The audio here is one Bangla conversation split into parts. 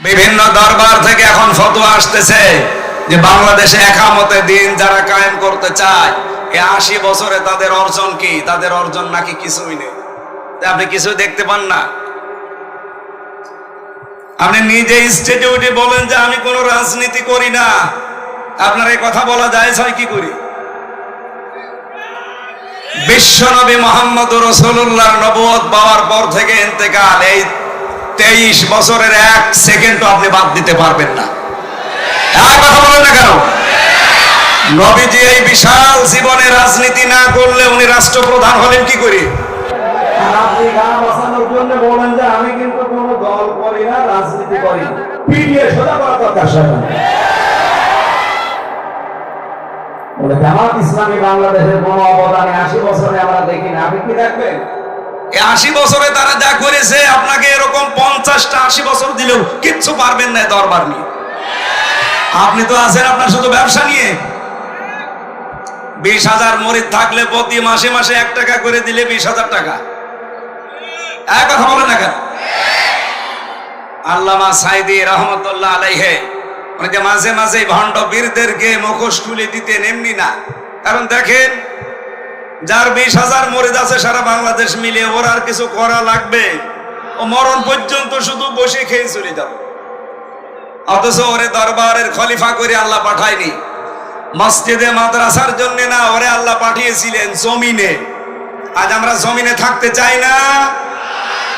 বিভিন্ন দরবার থেকে এখন ফতোয়া আসতেছে যে বাংলাদেশে একামতে দিন যারা কায়েম করতে চায় এই আশি বছরে তাদের অর্জন কি? তাদের অর্জন নাকি কিছুই নেই। আপনি কিছু দেখতে পান না। আপনি নিজে উঠে বলেন যে আমি কোনো রাজনীতি করি না। আপনার এই কথা বলা যায় ছয় কি করি? বিশ্বনবী মোহাম্মদ রসুল্লাহ নবুয়ত পাওয়ার পর থেকে ইন্তেকাল, এই তেইশ বছরের এক সেকেন্ডও আপনি বাদ দিতে পারবেন না। কথা বলেন না কেন? নবীজি এই বিশাল জীবনে রাজনীতি না করলে উনি রাষ্ট্রপ্রধান হলেন কি করে? আমি কিন্তু কোনো দল করি না রাজনীতি করি জামাত ইসলামী বাংলাদেশের কোনো অবদানে আশি বছরে আমরা দেখি না। আপনি কি দেখবেন? আশি বছরে তারা যা করেছে, আপনাকে এরকম পঞ্চাশটা আশি বছর দিলেও কিচ্ছু পারবেন না দরবার নিয়ে। আপনি তো আছেন আপনার শুধু ব্যবসা নিয়ে। বিশ হাজার মরিদ থাকলে প্রতি মাসে মাসে এক টাকা করে দিলে বিশ হাজার টাকা। এক কথা বলেন না কেন? আল্লামা সাইদি রহমতুল্লাহ আলাইহে মাঝে মাঝে ভণ্ড বীরদেরকে মুখোশ খুলে দিতেন, এমনি না। কারণ দেখেন যার বিশ হাজার মরিদ আছে, সারা বাংলাদেশ মিলে ওর আর কিছু করা লাগবে? ও মরণ পর্যন্ত শুধু বসে খেয়ে চলে যাবে। অথচ ওরে দরবারের খলিফা করে আল্লাহ পাঠায়নি। মসজিদে, মাদ্রাসার জন্য না, ওরে আল্লাহ পাঠিয়েছিলেন জমিনে। আজ আমরা জমিনে থাকতে চাই না।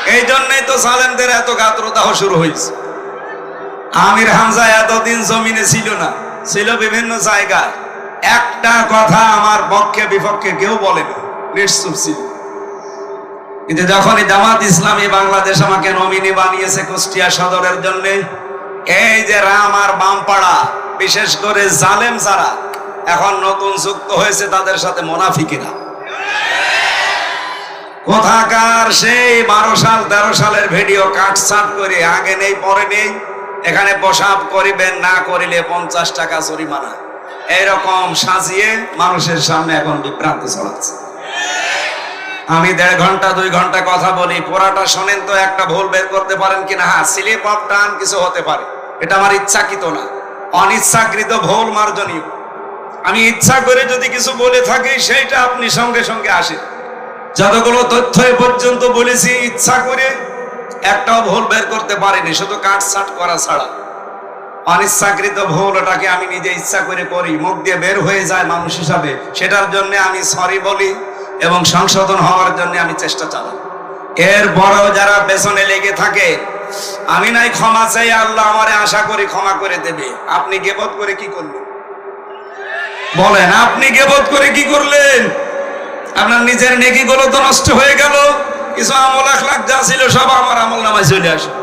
এই জন্যই তো সালেমদের এত গাত্রদাহ শুরু হয়েছে। আমির হামজা এতদিন জমিনে ছিল না, ছিল বিভিন্ন জায়গায়। একটা কথা আমার পক্ষে, বিপক্ষে কেউ বলে না। নিশ্চুপ ছিল। কিন্তু যখনই জামাত ইসলামী বাংলাদেশ আমাকে নমিনি বানিয়েছে কুষ্টিয়া সদরের জন্য, এই যে রাম আর বামপাড়া বিশেষ করে জালেম যারা, এখন নতুন যুক্ত হয়েছে তাদের সাথে মোনাফিকেরা কোথাকার সেই বারো সাল, তেরো সালের ভিডিও কাটছাট করে, আগে নেই, পরে নেই, এখানে প্রসাব করিবেন, না করিলে পঞ্চাশ টাকা জরিমানা। এইরকম সাজিয়ে মানুষের সামনে এখন বিভ্রান্ত ছড়াচ্ছে। আমি দেড় ঘণ্টা, দুই ঘণ্টা কথা বলি পুরাটা শোনেন তো, একটা ভুল বের করতে পারেন কিনা? হ্যাঁ স্লিপ অফ টান কিছু হতে পারে। এটা আমার ইচ্ছাকৃত না। অনিচ্ছাকৃত ভুল মার্জনীয়। আমি ইচ্ছা করে যদি কিছু বলে থাকি, সেইটা আপনি সঙ্গে সঙ্গে আসেন যতগুলো তথ্য এ পর্যন্ত বলেছি, ইচ্ছা করে একটাও ভুল বের করতে পারিনি। শুধু কাটছাট করা ছাড়া। অনিচ্ছাকৃত ভুল ওটাকে আমি নিজে ইচ্ছা করে করি, মুখ দিয়ে বের হয়ে যায় মানুষ হিসাবে। সেটার জন্য আমি সরি বলি এবং সংশোধন হওয়ার জন্য আমি চেষ্টা চালাই। এর বড় যারা পেছনে লেগে থাকে, আমি নাই ক্ষমা চাই, আল্লাহ আমারে আশা করি ক্ষমা করে দেবে। আপনি গেবত করে কি করলেন? বলেন, আপনি গেবত করে কি করলেন? আপনার নিজের নেকি গুলো তো নষ্ট হয়ে গেল। কিছু আমল আখলাখ যা ছিল সব আমার আমল নামায় চলে আসে।